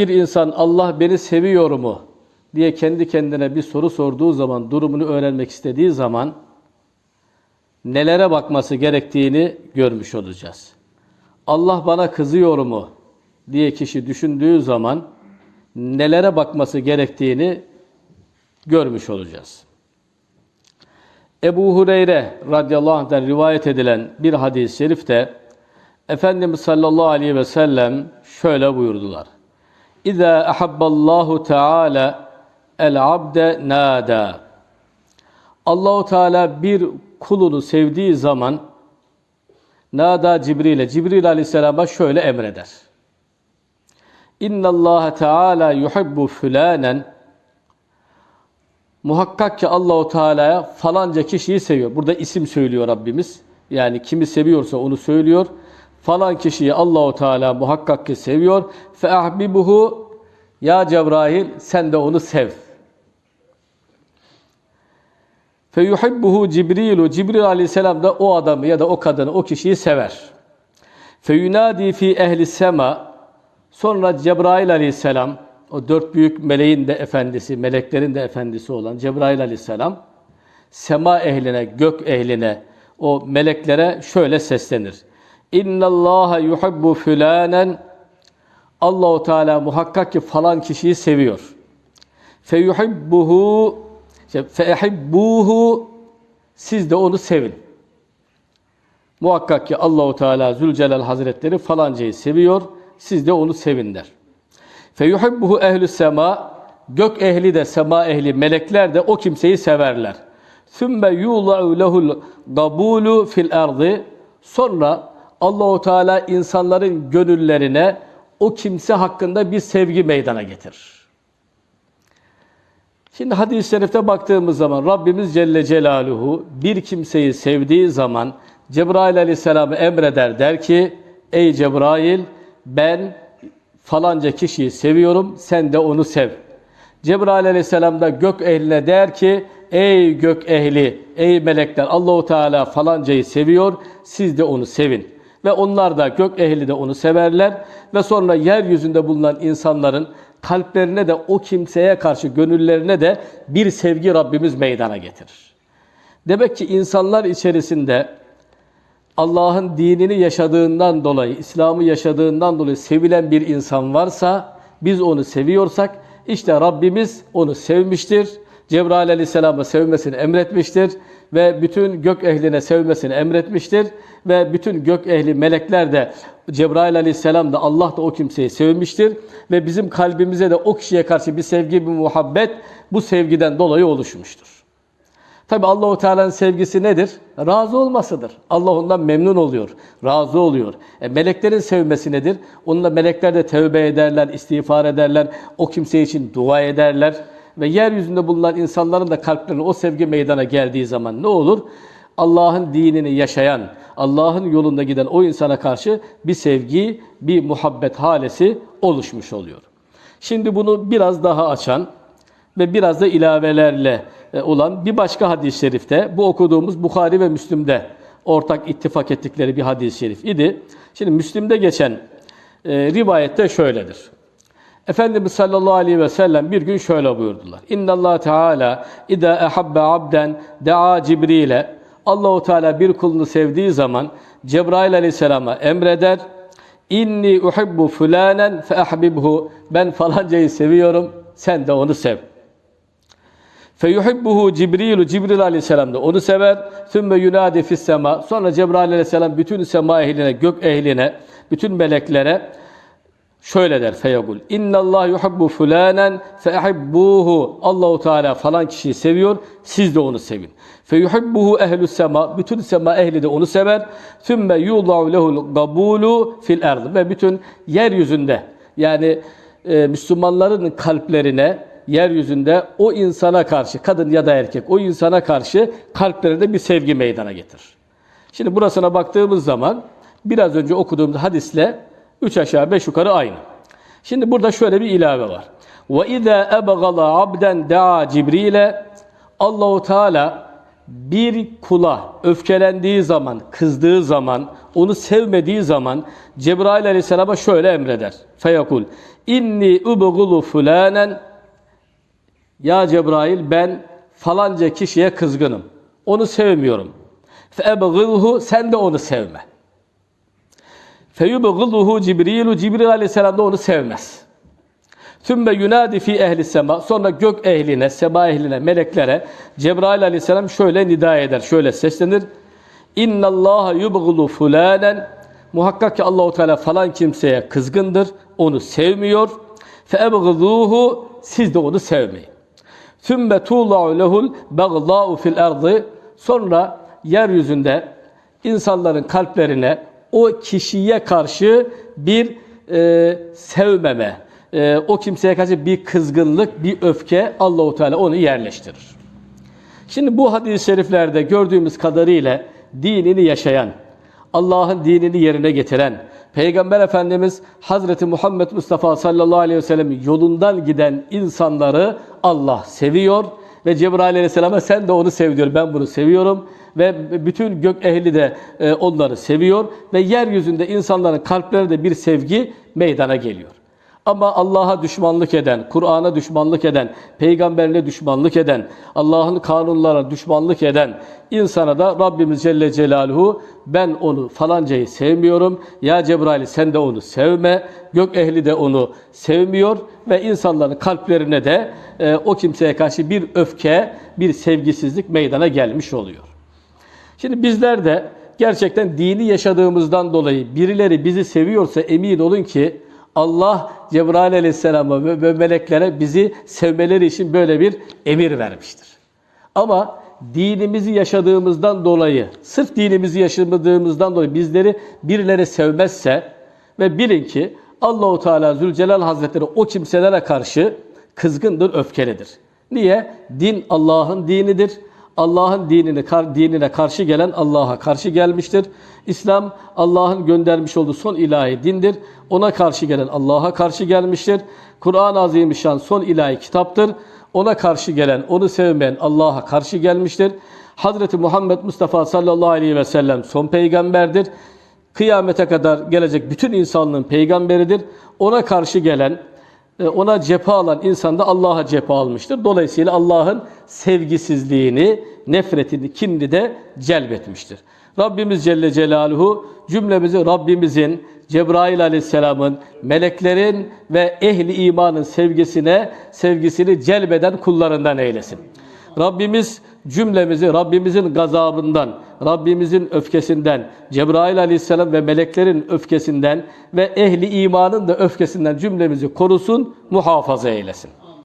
Bir insan Allah beni seviyor mu diye kendi kendine bir soru sorduğu zaman, durumunu öğrenmek istediği zaman nelere bakması gerektiğini görmüş olacağız. Allah bana kızıyor mu diye kişi düşündüğü zaman nelere bakması gerektiğini görmüş olacağız. Ebu Hureyre radıyallahu anh'den rivayet edilen bir hadis-i şerifte Efendimiz sallallahu aleyhi ve sellem şöyle buyurdular. İza ahabballahu teala el abde nada. Allahu Teala bir kulunu sevdiği zaman nada Cibril'e Cibril aleyhisselama şöyle emreder. İnna Allah Teala yuhibbu fulanen Muhakkak ki Allahu Teala'ya falanca kişiyi seviyor. Burada isim söylüyor Rabbimiz. Yani kimi seviyorsa onu söylüyor. Falan kişiyi Allahu Teala muhakkak ki seviyor. Fe ahbibuhu ya Cebrail sen de onu sev. Fe yuhibbuhu Cibrilu Cibril aleyhisselam da o adamı ya da o kadını o kişiyi sever. Fe yunadi fi ehli sema sonra Cebrail aleyhisselam o dört büyük meleğin de efendisi, meleklerin de efendisi olan Cebrail aleyhisselam sema ehline, gök ehline, o meleklere şöyle seslenir. İnna Allah yuhibbu fulanen Allahu Teala muhakkak ki falan kişiyi seviyor. Fe yuhibbuhu fe ehibbuhu siz de onu sevin. Muhakkak ki Allahu Teala Zülcelal Hazretleri falancayı seviyor. Siz de onu sevin der. Feyuhibbuhu ehlü sema gök ehli de sema ehli melekler de o kimseyi severler. Sümme yula'u lehul gabulu fil ardı sonra Allahu Teala insanların gönüllerine o kimse hakkında bir sevgi meydana getirir. Şimdi hadis-i şerifte baktığımız zaman Rabbimiz Celle Celaluhu bir kimseyi sevdiği zaman Cebrail Aleyhisselam'ı emreder der ki Ey Cebrail ben falanca kişiyi seviyorum, sen de onu sev. Cebrail aleyhisselam da gök ehline der ki, ey gök ehli, ey melekler Allahu Teala falancayı seviyor, siz de onu sevin. Ve onlar da gök ehli de onu severler ve sonra yeryüzünde bulunan insanların kalplerine de o kimseye karşı gönüllerine de bir sevgi Rabbimiz meydana getirir. Demek ki insanlar içerisinde Allah'ın dinini yaşadığından dolayı, İslam'ı yaşadığından dolayı sevilen bir insan varsa, biz onu seviyorsak, işte Rabbimiz onu sevmiştir. Cebrail aleyhisselam'a sevmesini emretmiştir ve bütün gök ehline sevmesini emretmiştir ve bütün gök ehli melekler de Cebrail aleyhisselam da Allah da o kimseyi sevmiştir ve bizim kalbimize de o kişiye karşı bir sevgi, bir muhabbet bu sevgiden dolayı oluşmuştur. Tabi Allahu Teala'nın sevgisi nedir? Razı olmasıdır. Allah ondan memnun oluyor, razı oluyor. E, meleklerin sevmesi nedir? Onunla melekler de tövbe ederler, istiğfar ederler, o kimse için dua ederler. Ve yeryüzünde bulunan insanların da kalplerine o sevgi meydana geldiği zaman ne olur? Allah'ın dinini yaşayan, Allah'ın yolunda giden o insana karşı bir sevgi, bir muhabbet halesi oluşmuş oluyor. Şimdi bunu biraz daha açan ve biraz da ilavelerle e, olan bir başka hadis-i şerifte bu okuduğumuz Bukhari ve Müslim'de ortak ittifak ettikleri bir hadis-i şerif idi. Şimdi Müslim'de geçen e, rivayette şöyledir. Efendimiz sallallahu aleyhi ve sellem bir gün şöyle buyurdular. İnna Allah Teala ida ehabbe abden daa Cibril'e Allahu Teala bir kulunu sevdiği zaman Cebrail aleyhisselama emreder. İnni uhibbu fulanen fe. Ben falancayı seviyorum. Sen de onu sev. Feyuhibbuhu Cibrilu Cibril aleyhisselam da onu sever. Sümme yunadi fis. Sonra Cebrail aleyhisselam bütün sema ehline, gök ehline, bütün meleklere şöyle der feyagul. İnna Allah yuhibbu fulanen fehibbuhu. Allahu Teala falan kişiyi seviyor. Siz de onu sevin. Feyuhibbuhu ehlü sema. Bütün sema ehli de onu sever. Sümme yudau lehul gabulu fil erd. Ve bütün yeryüzünde yani e, Müslümanların kalplerine yeryüzünde o insana karşı, kadın ya da erkek, o insana karşı kalplerinde bir sevgi meydana getirir. Şimdi burasına baktığımız zaman biraz önce okuduğumuz hadisle üç aşağı beş yukarı aynı. Şimdi burada şöyle bir ilave var. Ve izâ ebgala abden daa Cibril'e Allahu Teala bir kula öfkelendiği zaman, kızdığı zaman, onu sevmediği zaman Cebrail aleyhisselama şöyle emreder. Feyakul inni ubgulu fulanen ya Cebrail ben falanca kişiye kızgınım. Onu sevmiyorum. Feebgılhu sen de onu sevme. Feyubgılhu Cibrilu Cibril aleyhisselam da onu sevmez. Sümme yunadi fi ehli sema. Sonra gök ehline, sema ehline, meleklere Cebrail aleyhisselam şöyle nida eder, şöyle seslenir. İnna Allah yubgulu fulanen. Muhakkak ki Allahu Teala falan kimseye kızgındır, onu sevmiyor. Feebgıduhu siz de onu sevmeyin. Sümme tuğla'u lehul bagdâ'u fil ardı. Sonra yeryüzünde insanların kalplerine o kişiye karşı bir e, sevmeme, e, o kimseye karşı bir kızgınlık, bir öfke Allahu Teala onu yerleştirir. Şimdi bu hadis-i şeriflerde gördüğümüz kadarıyla dinini yaşayan, Allah'ın dinini yerine getiren, Peygamber Efendimiz Hazreti Muhammed Mustafa sallallahu aleyhi ve sellem yolundan giden insanları Allah seviyor ve Cebrail aleyhisselama sen de onu sev diyor. Ben bunu seviyorum ve bütün gök ehli de e, onları seviyor ve yeryüzünde insanların kalplerinde bir sevgi meydana geliyor. Ama Allah'a düşmanlık eden, Kur'an'a düşmanlık eden, peygamberine düşmanlık eden, Allah'ın kanunlarına düşmanlık eden insana da Rabbimiz Celle Celaluhu ben onu falancayı sevmiyorum. Ya Cebrail sen de onu sevme. Gök ehli de onu sevmiyor ve insanların kalplerine de e, o kimseye karşı bir öfke, bir sevgisizlik meydana gelmiş oluyor. Şimdi bizler de gerçekten dini yaşadığımızdan dolayı birileri bizi seviyorsa emin olun ki Allah Cebrail aleyhisselama ve meleklere bizi sevmeleri için böyle bir emir vermiştir. Ama dinimizi yaşadığımızdan dolayı, sırf dinimizi yaşadığımızdan dolayı bizleri birileri sevmezse ve bilin ki Allahu Teala Zülcelal Hazretleri o kimselere karşı kızgındır, öfkelidir. Niye? Din Allah'ın dinidir. Allah'ın dinini dinine karşı gelen Allah'a karşı gelmiştir. İslam Allah'ın göndermiş olduğu son ilahi dindir. Ona karşı gelen Allah'a karşı gelmiştir. Kur'an-ı Azimüşşan son ilahi kitaptır. Ona karşı gelen, onu sevmeyen Allah'a karşı gelmiştir. Hazreti Muhammed Mustafa sallallahu aleyhi ve sellem son peygamberdir. Kıyamete kadar gelecek bütün insanlığın peygamberidir. Ona karşı gelen, ona cephe alan insan da Allah'a cephe almıştır. Dolayısıyla Allah'ın sevgisizliğini, nefretini, kinini de celbetmiştir. Rabbimiz Celle Celaluhu cümlemizi Rabbimizin, Cebrail Aleyhisselam'ın, meleklerin ve ehli imanın sevgisine, sevgisini celbeden kullarından eylesin. Rabbimiz cümlemizi Rabbimizin gazabından, Rabbimizin öfkesinden, Cebrail aleyhisselam ve meleklerin öfkesinden ve ehli imanın da öfkesinden cümlemizi korusun, muhafaza eylesin.